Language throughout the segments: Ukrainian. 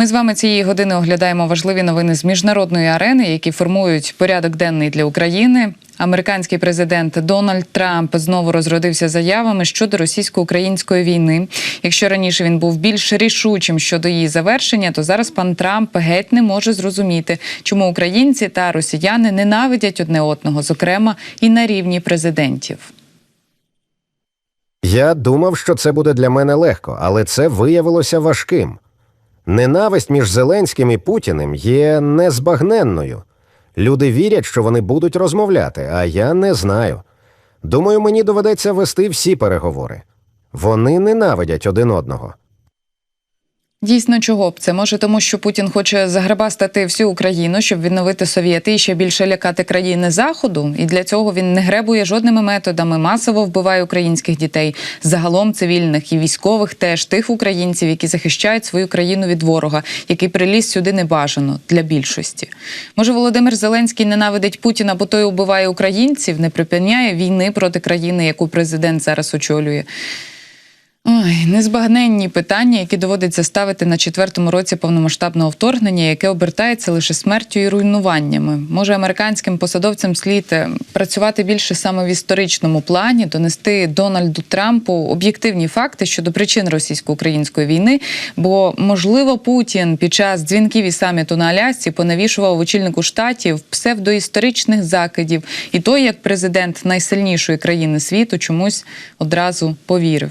Ми з вами цієї години оглядаємо важливі новини з міжнародної арени, які формують порядок денний для України. Американський президент Дональд Трамп знову розродився заявами щодо російсько-української війни. Якщо раніше він був більш рішучим щодо її завершення, то зараз пан Трамп геть не може зрозуміти, чому українці та росіяни ненавидять одне одного, зокрема і на рівні президентів. Я думав, що це буде для мене легко, але це виявилося важким. Ненависть між Зеленським і Путіним є незбагненною. Люди вірять, що вони будуть розмовляти, а я не знаю. Думаю, мені доведеться вести всі переговори. Вони ненавидять один одного. Дійсно, чого б це може, тому що Путін хоче заграбастати всю Україну, щоб відновити совєти і ще більше лякати країни заходу. І для цього він не гребує жодними методами, масово вбиває українських дітей, загалом цивільних і військових, теж тих українців, які захищають свою країну від ворога, який приліз сюди небажано для більшості. Може, Володимир Зеленський ненавидить Путіна, бо той убиває українців, не припиняє війни проти країни, яку президент зараз очолює. Ой, незбагненні питання, які доводиться ставити на четвертому році повномасштабного вторгнення, яке обертається лише смертю і руйнуваннями. Може, американським посадовцям слід е, працювати більше саме в історичному плані, донести Дональду Трампу об'єктивні факти щодо причин російсько-української війни. Бо, можливо, Путін під час дзвінків і саміту на Алясці понавішував очільнику штатів псевдоісторичних закидів, і той, як президент найсильнішої країни світу, чомусь одразу повірив.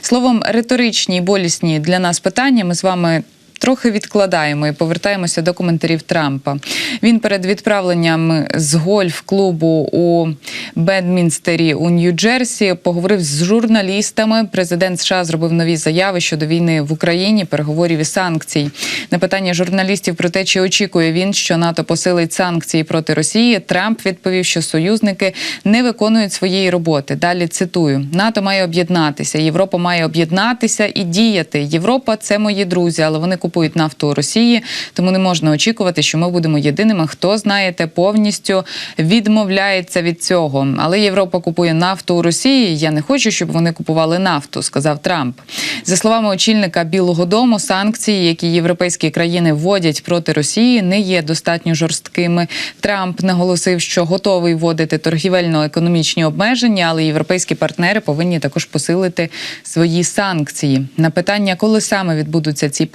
Словом, риторичні і болісні для нас питання ми з вами. Трохи відкладаємо і повертаємося до коментарів Трампа. Він перед відправленням з гольф-клубу у Бедмінстері у Нью-Джерсі поговорив з журналістами. Президент США зробив нові заяви щодо війни в Україні, переговорів і санкцій. На питання журналістів про те, чи очікує він, що НАТО посилить санкції проти Росії. Трамп відповів, що союзники не виконують своєї роботи. Далі цитую: НАТО має об'єднатися, Європа має об'єднатися і діяти. Європа це мої друзі, але вони купують нафту у Росії, тому не можна очікувати, що ми будемо єдиними. Хто знаєте, повністю відмовляється від цього. Але Європа купує нафту у Росії. Я не хочу, щоб вони купували нафту, сказав Трамп. За словами очільника Білого Дому, санкції, які європейські країни вводять проти Росії, не є достатньо жорсткими. Трамп наголосив, що готовий вводити торгівельно-економічні обмеження, але європейські партнери повинні також посилити свої санкції. На питання, коли саме відбудуться ці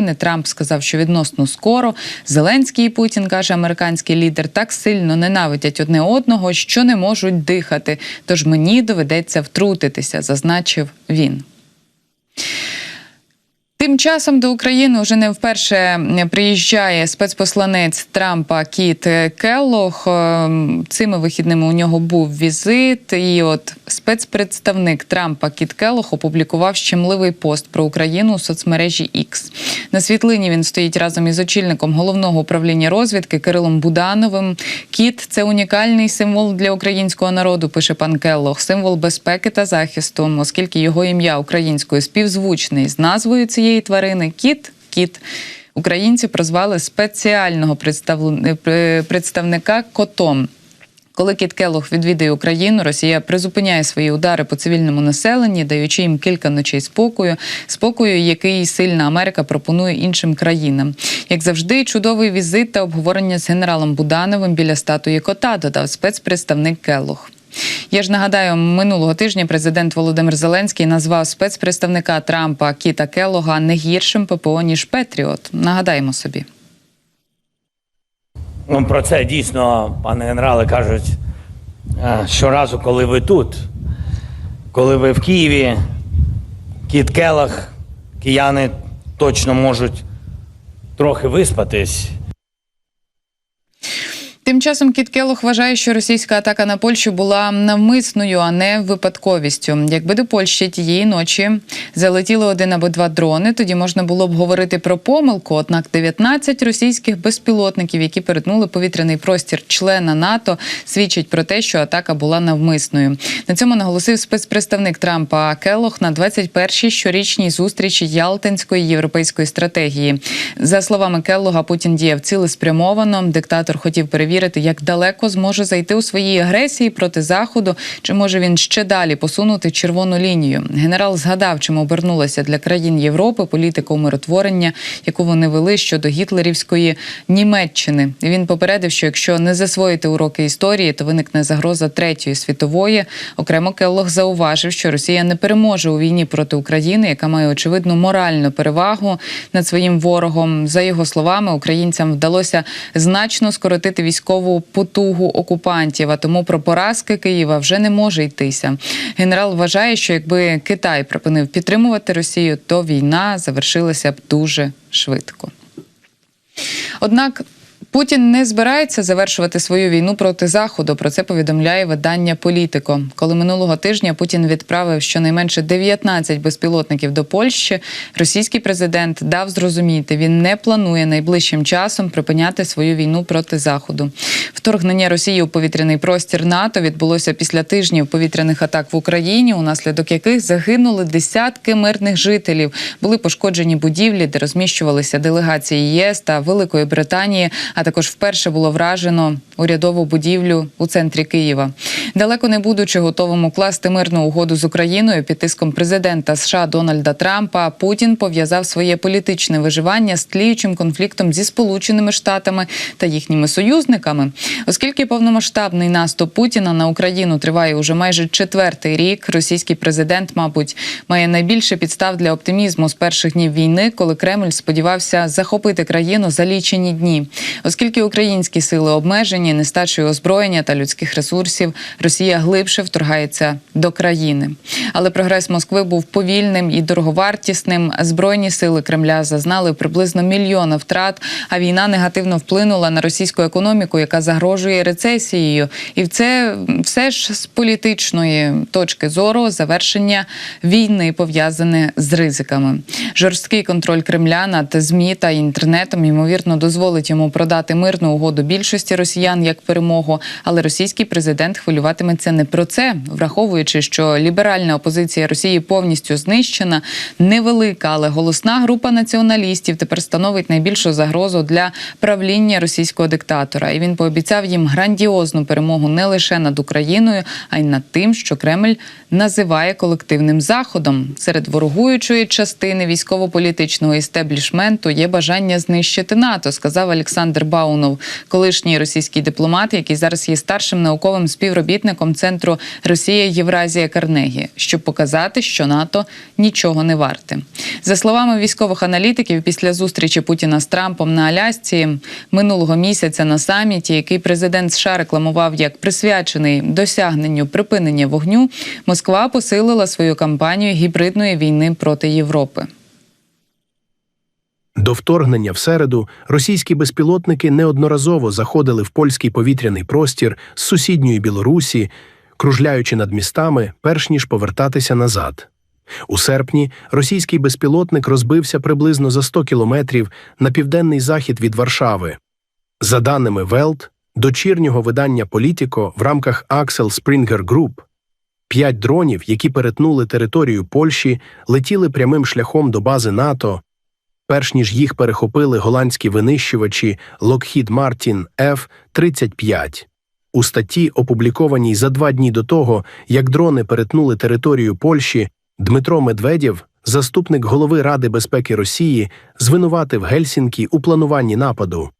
перемовини, Трамп сказав, що відносно скоро Зеленський і Путін каже, американський лідер так сильно ненавидять одне одного, що не можуть дихати. Тож мені доведеться втрутитися, зазначив він. Тим часом до України вже не вперше приїжджає спецпосланець Трампа Кіт Келлох. Ем, Цими вихідними у нього був візит, і от спецпредставник Трампа Кіт Келлох опублікував щемливий пост про Україну у соцмережі X. На світлині він стоїть разом із очільником головного управління розвідки Кирилом Будановим. Кіт це унікальний символ для українського народу. Пише пан Келлох, символ безпеки та захисту, оскільки його ім'я українською співзвучний з назвою цієї тварини кіт. Кіт українці прозвали спеціального представ- представника котом. Коли Кіт Келох відвідує Україну, Росія призупиняє свої удари по цивільному населенні, даючи їм кілька ночей спокою, спокою, який сильна Америка пропонує іншим країнам. Як завжди, чудовий візит та обговорення з генералом Будановим біля статуї кота, додав спецпредставник Келох. Я ж нагадаю, минулого тижня президент Володимир Зеленський назвав спецпредставника Трампа Кіта Келога не гіршим ППО ніж Петріот. Нагадаємо собі. Ну, про це дійсно, пане генерале, кажуть е, щоразу, коли ви тут, коли ви в Києві, Кіт Келах, кияни точно можуть трохи виспатись. Тим часом Кіт Келох вважає, що російська атака на Польщу була навмисною, а не випадковістю. Якби до Польщі тієї ночі залетіли один або два дрони, тоді можна було б говорити про помилку. Однак 19 російських безпілотників, які перетнули повітряний простір члена НАТО, свідчить про те, що атака була навмисною. На цьому наголосив спецпредставник Трампа Келох на 21-й щорічній зустрічі Ялтинської європейської стратегії. За словами Келлога, Путін діяв цілеспрямовано. Диктатор хотів перевірити перевірити, як далеко зможе зайти у своїй агресії проти заходу, чи може він ще далі посунути червону лінію. Генерал згадав, чим обернулася для країн Європи політика умиротворення, яку вони вели щодо гітлерівської Німеччини. Він попередив, що якщо не засвоїти уроки історії, то виникне загроза третьої світової. Окремо Келлог зауважив, що Росія не переможе у війні проти України, яка має очевидну моральну перевагу над своїм ворогом. За його словами, українцям вдалося значно скоротити військову потугу окупантів. А тому про поразки Києва вже не може йтися. Генерал вважає, що якби Китай припинив підтримувати Росію, то війна завершилася б дуже швидко. Однак Путін не збирається завершувати свою війну проти заходу. Про це повідомляє видання Політико. Коли минулого тижня Путін відправив щонайменше 19 безпілотників до Польщі, російський президент дав зрозуміти, він не планує найближчим часом припиняти свою війну проти заходу. Вторгнення Росії у повітряний простір НАТО відбулося після тижнів повітряних атак в Україні, унаслідок яких загинули десятки мирних жителів. Були пошкоджені будівлі, де розміщувалися делегації ЄС та Великої Британії. А також вперше було вражено урядову будівлю у центрі Києва. Далеко не будучи готовим укласти мирну угоду з Україною під тиском президента США Дональда Трампа, Путін пов'язав своє політичне виживання з тліючим конфліктом зі Сполученими Штатами та їхніми союзниками, оскільки повномасштабний наступ Путіна на Україну триває уже майже четвертий рік. Російський президент, мабуть, має найбільше підстав для оптимізму з перших днів війни, коли Кремль сподівався захопити країну за лічені дні. Оскільки українські сили обмежені нестачею озброєння та людських ресурсів, Росія глибше вторгається до країни. Але прогрес Москви був повільним і дороговартісним. Збройні сили Кремля зазнали приблизно мільйона втрат. А війна негативно вплинула на російську економіку, яка загрожує рецесією. І це все ж з політичної точки зору завершення війни пов'язане з ризиками. Жорсткий контроль Кремля над змі та інтернетом ймовірно дозволить йому продати мирну угоду більшості росіян як перемогу. Але російський президент хвилюватиметься не про це, враховуючи, що ліберальна опозиція Росії повністю знищена, невелика, але голосна група націоналістів тепер становить найбільшу загрозу для правління російського диктатора. І він пообіцяв їм грандіозну перемогу не лише над Україною, а й над тим, що Кремль називає колективним заходом. Серед ворогуючої частини військово-політичного істеблішменту є бажання знищити НАТО, сказав Олександр Баунов, колишній російський дипломат, який зараз є старшим науковим співробітником центру Росія Євразія Карнегі, щоб показати, що НАТО нічого не варте. За словами військових аналітиків, після зустрічі Путіна з Трампом на Алясці минулого місяця на саміті, який президент США рекламував як присвячений досягненню припинення вогню, Москва посилила свою кампанію гібридної війни проти Європи. До вторгнення в середу російські безпілотники неодноразово заходили в польський повітряний простір з сусідньої Білорусі, кружляючи над містами, перш ніж повертатися назад. У серпні російський безпілотник розбився приблизно за 100 кілометрів на південний захід від Варшави. За даними Велт, дочірнього видання Політіко в рамках Axel Springer Group, п'ять дронів, які перетнули територію Польщі, летіли прямим шляхом до бази НАТО, перш ніж їх перехопили голландські винищувачі Lockheed Martin F-35. У статті, опублікованій за два дні до того, як дрони перетнули територію Польщі, Дмитро Медведєв, заступник голови Ради безпеки Росії, звинуватив Гельсінкі у плануванні нападу,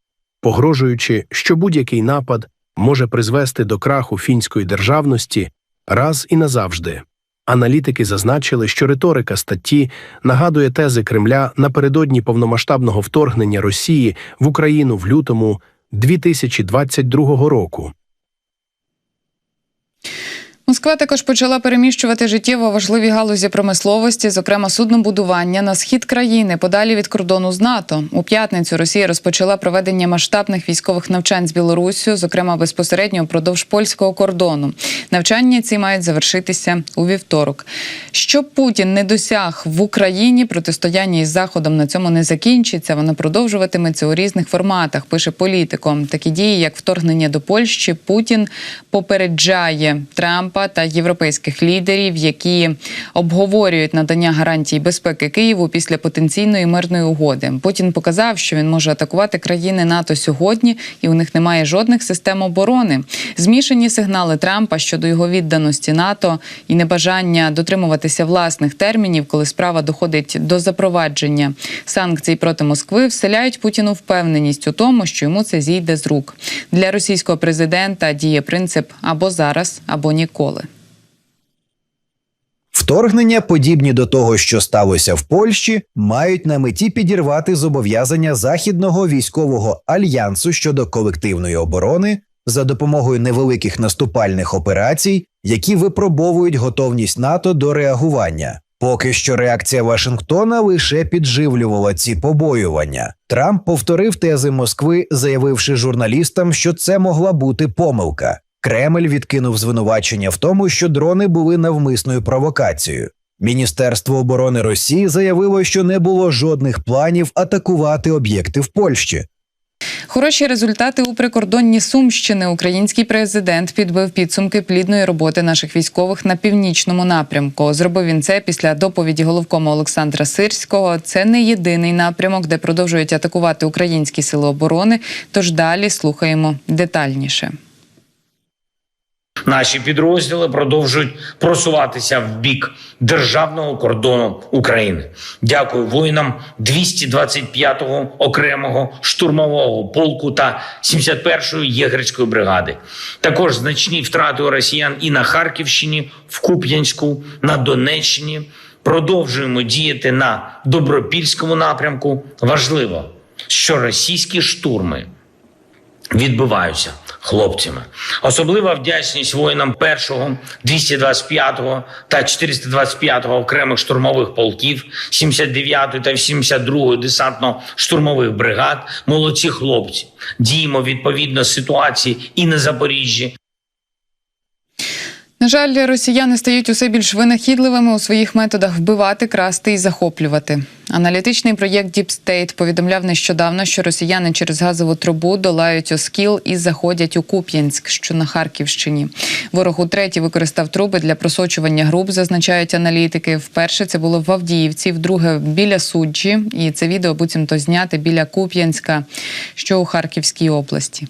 погрожуючи, що будь-який напад може призвести до краху фінської державності раз і назавжди. Аналітики зазначили, що риторика статті нагадує тези Кремля напередодні повномасштабного вторгнення Росії в Україну в лютому 2022 року. Москва також почала переміщувати життєво важливі галузі промисловості, зокрема суднобудування, на схід країни, подалі від кордону з НАТО. У п'ятницю Росія розпочала проведення масштабних військових навчань з Білоруссю, зокрема безпосередньо впродовж польського кордону. Навчання ці мають завершитися у вівторок. Щоб Путін не досяг в Україні, протистояння із Заходом на цьому не закінчиться. Воно продовжуватиметься у різних форматах. Пише політиком. Такі дії, як вторгнення до Польщі, Путін попереджає Трампа Трампа та європейських лідерів, які обговорюють надання гарантій безпеки Києву після потенційної мирної угоди. Путін показав, що він може атакувати країни НАТО сьогодні, і у них немає жодних систем оборони. Змішані сигнали Трампа щодо його відданості НАТО і небажання дотримуватися власних термінів, коли справа доходить до запровадження санкцій проти Москви, вселяють Путіну впевненість у тому, що йому це зійде з рук. Для російського президента діє принцип або зараз, або ніколи. Вторгнення, подібні до того, що сталося в Польщі, мають на меті підірвати зобов'язання західного військового альянсу щодо колективної оборони за допомогою невеликих наступальних операцій, які випробовують готовність НАТО до реагування. Поки що реакція Вашингтона лише підживлювала ці побоювання. Трамп повторив тези Москви, заявивши журналістам, що це могла бути помилка. Кремль відкинув звинувачення в тому, що дрони були навмисною провокацією. Міністерство оборони Росії заявило, що не було жодних планів атакувати об'єкти в Польщі. Хороші результати у прикордонні Сумщини. Український президент підбив підсумки плідної роботи наших військових на північному напрямку. Зробив він це після доповіді головкома Олександра Сирського. Це не єдиний напрямок, де продовжують атакувати українські сили оборони. Тож далі слухаємо детальніше. Наші підрозділи продовжують просуватися в бік державного кордону України. Дякую воїнам 225-го окремого штурмового полку та 71-ї єгерської бригади. Також значні втрати у росіян і на Харківщині, в Куп'янську, на Донеччині. Продовжуємо діяти на добропільському напрямку. Важливо, що російські штурми відбиваються хлопцями. Особлива вдячність воїнам 1-го, 225-го та 425-го окремих штурмових полків, 79-ї та 72-ї десантно-штурмових бригад. Молодці хлопці. Діємо відповідно ситуації і на Запоріжжі, На жаль, росіяни стають усе більш винахідливими у своїх методах вбивати, красти і захоплювати. Аналітичний проєкт Deep State повідомляв нещодавно, що росіяни через газову трубу долають Оскіл і заходять у Куп'янськ, що на Харківщині. Ворог утретє використав труби для просочування груп, зазначають аналітики. Вперше це було в Авдіївці, вдруге біля суджі, і це відео буцімто зняти біля Куп'янська, що у Харківській області.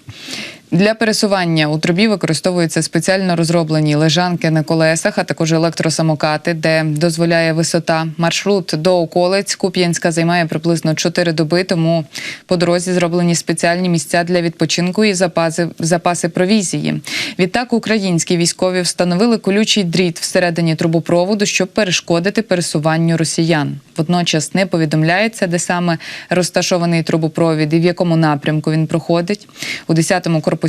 Для пересування у трубі використовуються спеціально розроблені лежанки на колесах, а також електросамокати, де дозволяє висота. Маршрут до околиць Куп'янська займає приблизно 4 доби. Тому по дорозі зроблені спеціальні місця для відпочинку і запаси, запаси провізії. Відтак українські військові встановили колючий дріт всередині трубопроводу, щоб перешкодити пересуванню росіян. Водночас не повідомляється, де саме розташований трубопровід і в якому напрямку він проходить. У 10-му корпусі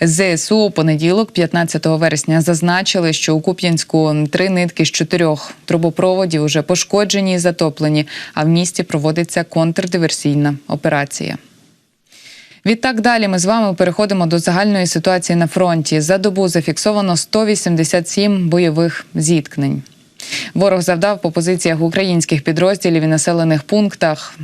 ЗСУ у понеділок, 15 вересня, зазначили, що у Куп'янську три нитки з чотирьох трубопроводів вже пошкоджені і затоплені, а в місті проводиться контрдиверсійна операція. Відтак далі ми з вами переходимо до загальної ситуації на фронті. За добу зафіксовано 187 бойових зіткнень. Ворог завдав по позиціях українських підрозділів і населених пунктах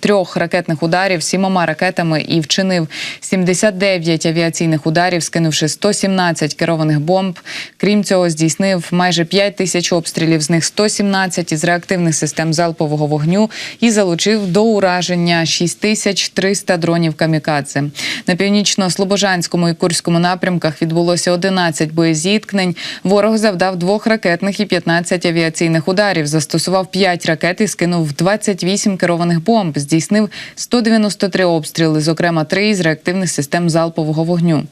трьох ракетних ударів сімома ракетами і вчинив 79 авіаційних ударів, скинувши 117 керованих бомб. Крім цього, здійснив майже 5 тисяч обстрілів, з них 117 із реактивних систем залпового вогню і залучив до ураження 6300 дронів камікадзе. На північно-слобожанському і курському напрямках відбулося 11 боєзіткнень. Ворог завдав двох ракетних і 15 авіаційних ударів, застосував 5 ракет і скинув 28 керованих бомб. Здійснив 193 обстріли, зокрема 3 із реактивних систем залпового вогню.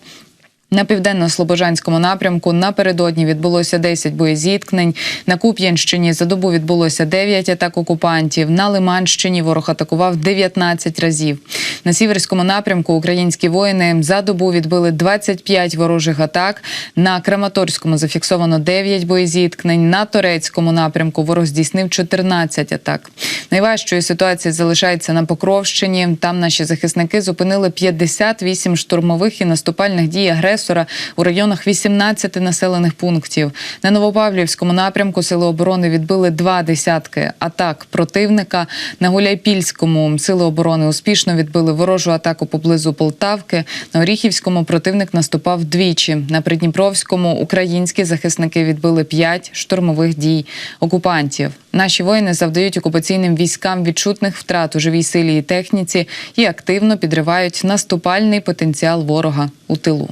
На південно-слобожанському напрямку напередодні відбулося 10 боєзіткнень. На Куп'янщині за добу відбулося 9 атак окупантів. На Лиманщині ворог атакував 19 разів. На сіверському напрямку українські воїни за добу відбили 25 ворожих атак. На Краматорському зафіксовано 9 боєзіткнень. На Торецькому напрямку ворог здійснив 14 атак. Найважчою ситуація залишається на Покровщині. Там наші захисники зупинили 58 штурмових і наступальних дій агресора у районах 18 населених пунктів. На Новопавлівському напрямку сили оборони відбили два десятки атак противника. На Гуляйпільському сили оборони успішно відбили ворожу атаку поблизу Полтавки. На Оріхівському противник наступав двічі. На Придніпровському українські захисники відбили п'ять штурмових дій окупантів. Наші воїни завдають окупаційним військам відчутних втрат у живій силі і техніці і активно підривають наступальний потенціал ворога у тилу.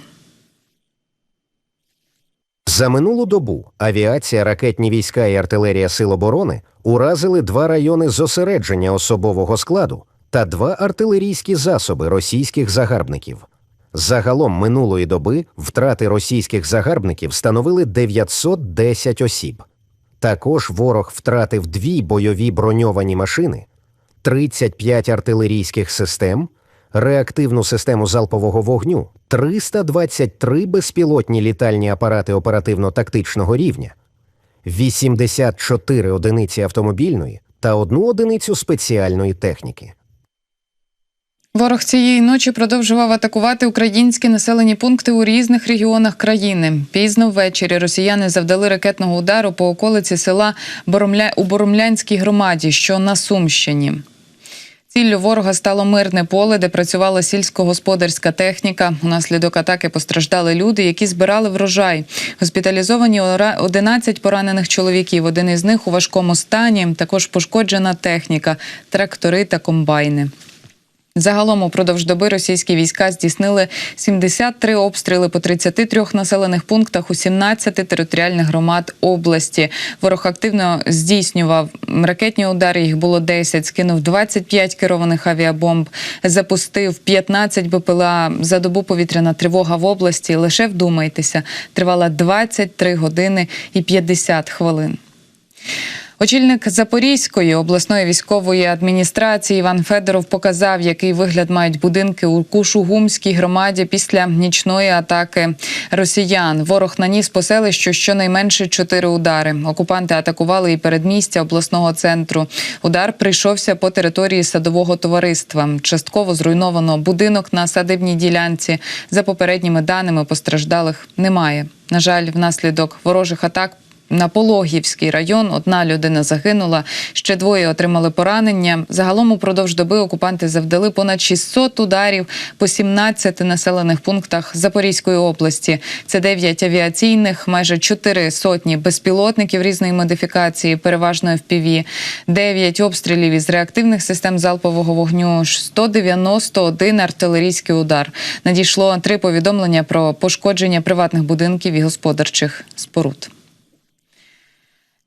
За минулу добу авіація, ракетні війська і артилерія Сил оборони уразили два райони зосередження особового складу та два артилерійські засоби російських загарбників. Загалом минулої доби втрати російських загарбників становили 910 осіб. Також ворог втратив дві бойові броньовані машини, 35 артилерійських систем, реактивну систему залпового вогню, 323 безпілотні літальні апарати оперативно-тактичного рівня, 84 одиниці автомобільної та одну одиницю спеціальної техніки. Ворог цієї ночі продовжував атакувати українські населені пункти у різних регіонах країни. Пізно ввечері росіяни завдали ракетного удару по околиці села Боромля... у Боромлянській громаді, що на Сумщині. Ціллю ворога стало мирне поле, де працювала сільськогосподарська техніка. Унаслідок атаки постраждали люди, які збирали врожай. Госпіталізовані ора- 11 поранених чоловіків. Один із них у важкому стані. Також пошкоджена техніка, трактори та комбайни. Загалом упродовж доби російські війська здійснили 73 обстріли по 33 населених пунктах у 17 територіальних громад області. Ворог активно здійснював ракетні удари. Їх було 10, скинув 25 керованих авіабомб, запустив 15 БПЛА. За добу повітряна тривога в області. Лише вдумайтеся, тривала 23 години і 50 хвилин. Очільник Запорізької обласної військової адміністрації Іван Федоров показав, який вигляд мають будинки у Кушугумській громаді після нічної атаки росіян. Ворог наніс по селищу щонайменше чотири удари. Окупанти атакували і передмістя обласного центру. Удар прийшовся по території садового товариства. Частково зруйновано будинок на садибній ділянці. За попередніми даними постраждалих немає. На жаль, внаслідок ворожих атак на Пологівський район одна людина загинула, ще двоє отримали поранення. Загалом упродовж доби окупанти завдали понад 600 ударів по 17 населених пунктах Запорізької області. Це 9 авіаційних, майже 4 сотні безпілотників різної модифікації, переважно FPV, 9 обстрілів із реактивних систем залпового вогню, 191 артилерійський удар. Надійшло три повідомлення про пошкодження приватних будинків і господарчих споруд.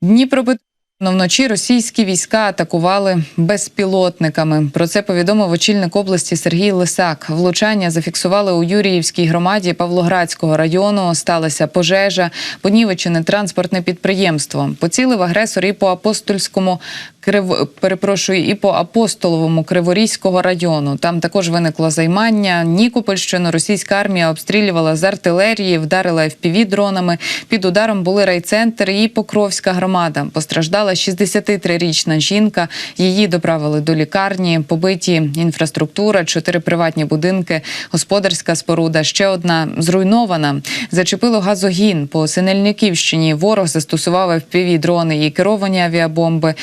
Дніпропетровщину вночі російські війська атакували безпілотниками. Про це повідомив очільник області Сергій Лисак. Влучання зафіксували у Юріївській громаді Павлоградського району. Сталася пожежа, понівечене транспортне підприємство. Поцілив агресор і по апостольському крив... перепрошую, і по апостоловому Криворізького району. Там також виникло займання. Нікопольщину російська армія обстрілювала з артилерії, вдарила fpv дронами. Під ударом були райцентр і Покровська громада. Постраждала 63-річна жінка. Її доправили до лікарні. Побиті інфраструктура, чотири приватні будинки, господарська споруда. Ще одна зруйнована. Зачепило газогін по Синельниківщині. Ворог застосував fpv дрони і керовані авіабомби.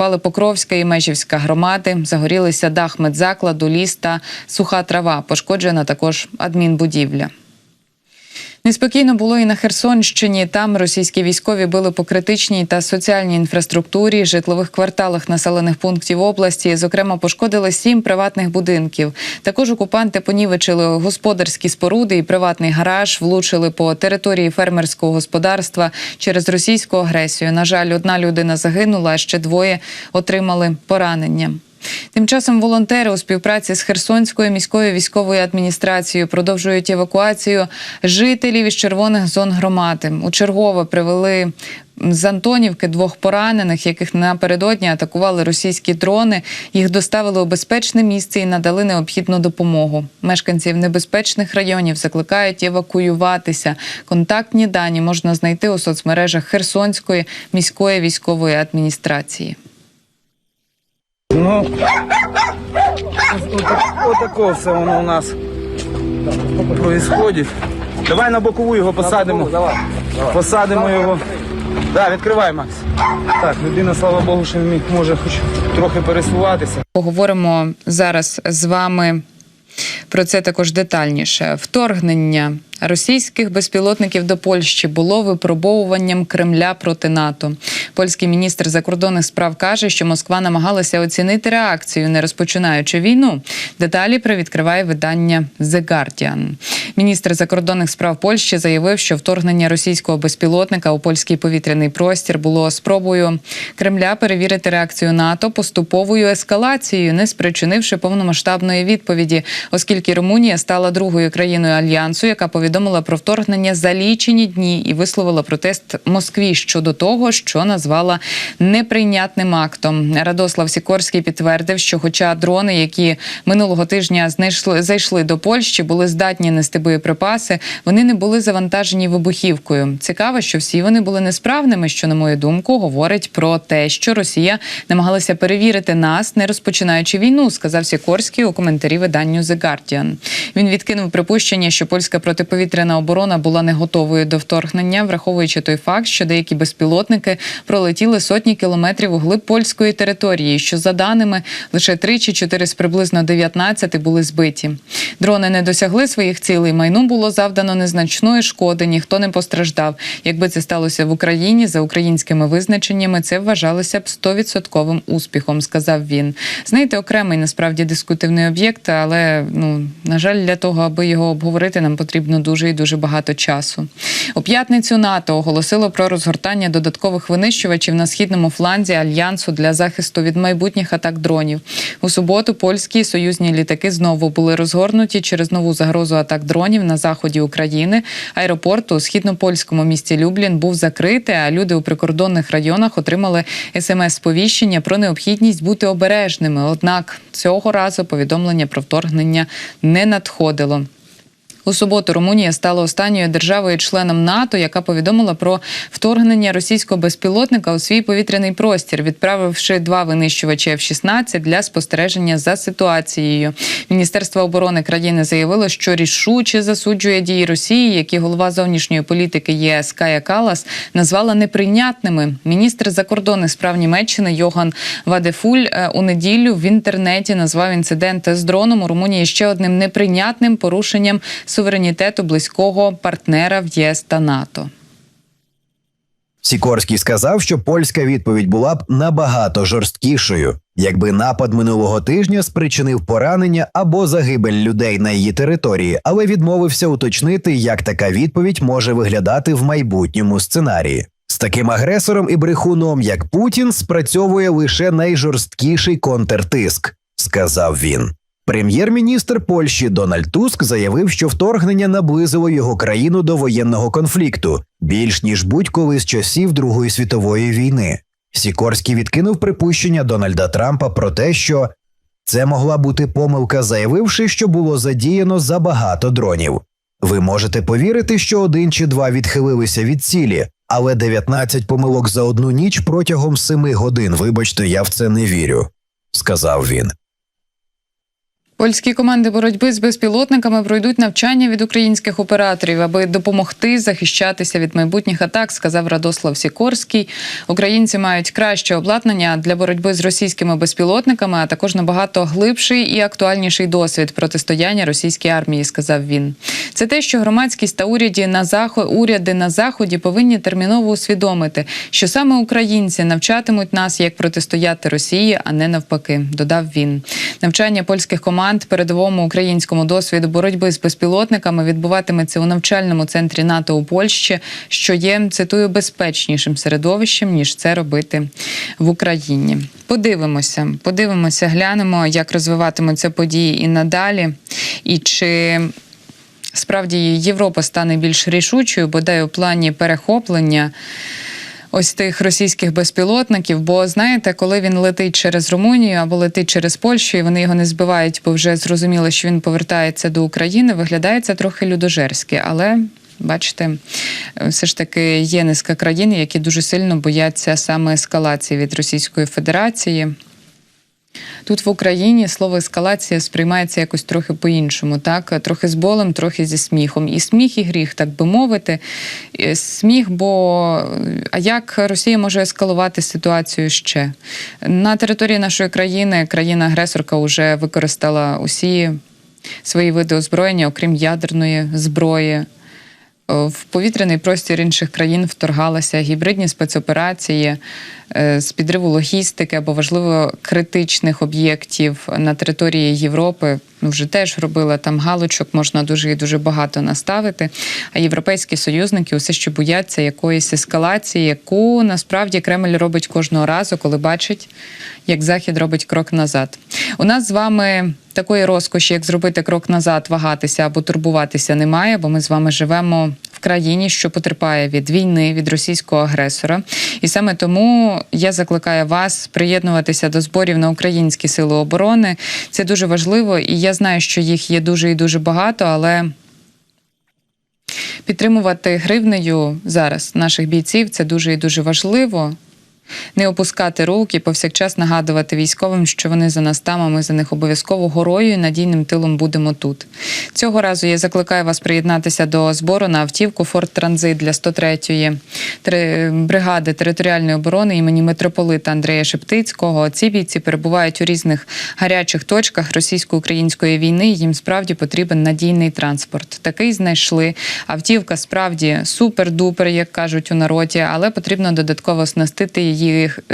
Потерпали Покровська і Межівська громади. Загорілися дах медзакладу, ліс та суха трава. Пошкоджена також адмінбудівля. Неспокійно було і на Херсонщині. Там російські військові били по критичній та соціальній інфраструктурі, житлових кварталах населених пунктів області. Зокрема, пошкодили сім приватних будинків. Також окупанти понівечили господарські споруди і приватний гараж, влучили по території фермерського господарства через російську агресію. На жаль, одна людина загинула, а ще двоє отримали поранення. Тим часом волонтери у співпраці з Херсонською міською військовою адміністрацією продовжують евакуацію жителів із червоних зон громади. У чергове привели з Антонівки двох поранених, яких напередодні атакували російські дрони. Їх доставили у безпечне місце і надали необхідну допомогу. Мешканців небезпечних районів закликають евакуюватися. Контактні дані можна знайти у соцмережах Херсонської міської військової адміністрації. Ну, отако все воно у нас происходит. Давай на бокову його посадимо. Посадимо його. Да, відкривай, Макс. Так, людина, слава Богу, що міг- може хоч трохи пересуватися. Поговоримо зараз з вами Про це також детальніше. Вторгнення російських безпілотників до Польщі було випробовуванням Кремля проти НАТО. Польський міністр закордонних справ каже, що Москва намагалася оцінити реакцію, не розпочинаючи війну. Деталі привідкриває видання The Guardian. Міністр закордонних справ Польщі заявив, що вторгнення російського безпілотника у польський повітряний простір було спробою Кремля перевірити реакцію НАТО поступовою ескалацією, не спричинивши повномасштабної відповіді, оскільки Румунія стала другою країною альянсу, яка повідомила про вторгнення за лічені дні і висловила протест Москві щодо того, що назвала неприйнятним актом. Радослав Сікорський підтвердив, що, хоча дрони, які минулого тижня знайшли зайшли до Польщі, були здатні нести боєприпаси, вони не були завантажені вибухівкою. Цікаво, що всі вони були несправними, що, на мою думку, говорить про те, що Росія намагалася перевірити нас, не розпочинаючи війну, сказав Сікорський у коментарі виданню The Guardian. Він відкинув припущення, що польська протиповітряна оборона була не готовою до вторгнення, враховуючи той факт, що деякі безпілотники пролетіли сотні кілометрів у глиб польської території, що за даними лише 3 чи 4 з приблизно 19 були збиті. Дрони не досягли своїх цілей. Майну було завдано незначної шкоди, ніхто не постраждав. Якби це сталося в Україні за українськими визначеннями, це вважалося б 100% успіхом, сказав він. Знаєте, окремий насправді дискутивний об'єкт, але ну на жаль, для того, аби його обговорити, нам потрібно дуже і дуже багато часу. У п'ятницю НАТО оголосило про розгортання додаткових винищувачів на східному фланзі альянсу для захисту від майбутніх атак дронів. У суботу польські союзні літаки знову були розгорнуті через нову загрозу атак дронів на заході України. Аеропорт у східнопольському місті Люблін був закритий, а люди у прикордонних районах отримали смс-сповіщення про необхідність бути обережними. Однак цього разу повідомлення про вторгнення не надходило. У суботу Румунія стала останньою державою-членом НАТО, яка повідомила про вторгнення російського безпілотника у свій повітряний простір, відправивши два винищувачі F-16 для спостереження за ситуацією. Міністерство оборони країни заявило, що рішуче засуджує дії Росії, які голова зовнішньої політики ЄС Кая Калас назвала неприйнятними. Міністр закордонних справ Німеччини Йоган Вадефуль е, у неділю в інтернеті назвав інцидент з дроном у Румунії ще одним неприйнятним порушенням суверенітету близького партнера в ЄС та НАТО. Сікорський сказав, що польська відповідь була б набагато жорсткішою, якби напад минулого тижня спричинив поранення або загибель людей на її території, але відмовився уточнити, як така відповідь може виглядати в майбутньому сценарії. З таким агресором і брехуном, як Путін, спрацьовує лише найжорсткіший контртиск, сказав він. Прем'єр-міністр Польщі Дональд Туск заявив, що вторгнення наблизило його країну до воєнного конфлікту більш ніж будь-коли з часів Другої світової війни. Сікорський відкинув припущення Дональда Трампа про те, що це могла бути помилка, заявивши, що було задіяно забагато дронів. Ви можете повірити, що один чи два відхилилися від цілі, але 19 помилок за одну ніч протягом 7 годин. Вибачте, я в це не вірю, сказав він. Польські команди боротьби з безпілотниками пройдуть навчання від українських операторів, аби допомогти захищатися від майбутніх атак, сказав Радослав Сікорський. Українці мають краще обладнання для боротьби з російськими безпілотниками, а також набагато глибший і актуальніший досвід протистояння російській армії, сказав він. Це те, що громадськість та уряді на заход, уряди на заході повинні терміново усвідомити, що саме українці навчатимуть нас, як протистояти Росії, а не навпаки, додав він. Навчання польських команд передовому українському досвіду боротьби з безпілотниками відбуватиметься у навчальному центрі НАТО у Польщі, що є цитую безпечнішим середовищем ніж це робити в Україні. Подивимося, подивимося, глянемо, як розвиватимуться події і надалі, і чи. Справді Європа стане більш рішучою, бодай у плані перехоплення ось тих російських безпілотників. Бо знаєте, коли він летить через Румунію або летить через Польщу, і вони його не збивають, бо вже зрозуміло, що він повертається до України, виглядає це трохи людожерськи, але. Бачите, все ж таки є низка країн, які дуже сильно бояться саме ескалації від Російської Федерації. Тут в Україні слово ескалація сприймається якось трохи по-іншому, так трохи з болем, трохи зі сміхом. І сміх, і гріх, так би мовити. Е, Сміх, бо а як Росія може ескалувати ситуацію ще на території нашої країни? Країна-агресорка вже використала усі свої види озброєння, окрім ядерної зброї. Е, В повітряний простір інших країн вторгалися гібридні спецоперації з підриву логістики або важливо критичних об'єктів на території Європи. Ну, вже теж робила там галочок, можна дуже і дуже багато наставити. А європейські союзники усе ще бояться якоїсь ескалації, яку насправді Кремль робить кожного разу, коли бачить, як Захід робить крок назад. У нас з вами такої розкоші, як зробити крок назад, вагатися або турбуватися, немає, бо ми з вами живемо країні, що потерпає від війни, від російського агресора. І саме тому я закликаю вас приєднуватися до зборів на українські сили оборони. Це дуже важливо, і я знаю, що їх є дуже і дуже багато, але. Підтримувати гривнею зараз наших бійців це дуже і дуже важливо. Не опускати руки, повсякчас нагадувати військовим, що вони за нас там, а ми за них обов'язково горою і надійним тилом будемо тут. Цього разу я закликаю вас приєднатися до збору на автівку Форт Транзит для 103-ї тери- бригади територіальної оборони імені митрополита Андрея Шептицького. Ці бійці перебувають у різних гарячих точках російсько-української війни. Їм справді потрібен надійний транспорт. Такий знайшли. Автівка справді супер-дупер, як кажуть у народі, але потрібно додатково оснастити її,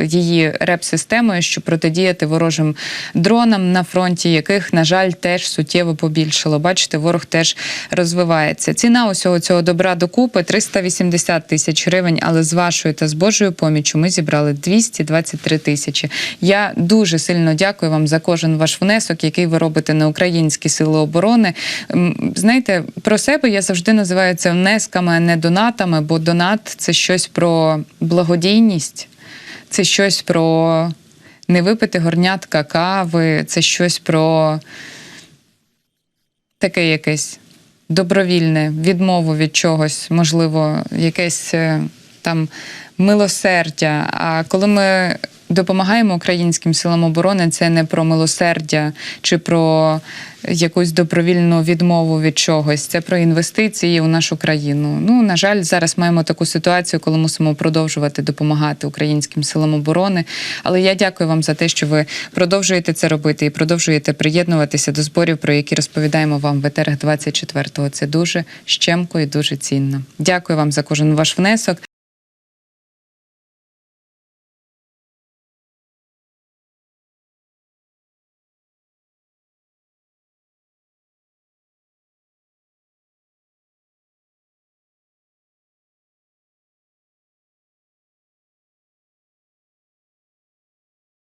її реп-системою, щоб протидіяти ворожим дронам на фронті, яких, на жаль, теж суттєво побільшало. Бачите, ворог теж розвивається. Ціна усього цього добра докупи 380 тисяч гривень, але з вашою та з Божою поміччю ми зібрали 223 тисячі. Я дуже сильно дякую вам за кожен ваш внесок, який ви робите на українські сили оборони. Знаєте, про себе я завжди називаю це внесками, а не донатами, бо донат це щось про благодійність, це щось про не випити горнятка кави, це щось про таке якесь добровільне відмову від чогось, можливо, якесь е, там милосердя. А коли ми допомагаємо українським силам оборони, це не про милосердя чи про якусь добровільну відмову від чогось. Це про інвестиції у нашу країну. Ну, на жаль, зараз маємо таку ситуацію, коли мусимо продовжувати допомагати українським силам оборони. Але я дякую вам за те, що ви продовжуєте це робити і продовжуєте приєднуватися до зборів, про які розповідаємо вам в етерах 24-го. Це дуже щемко і дуже цінно. Дякую вам за кожен ваш внесок.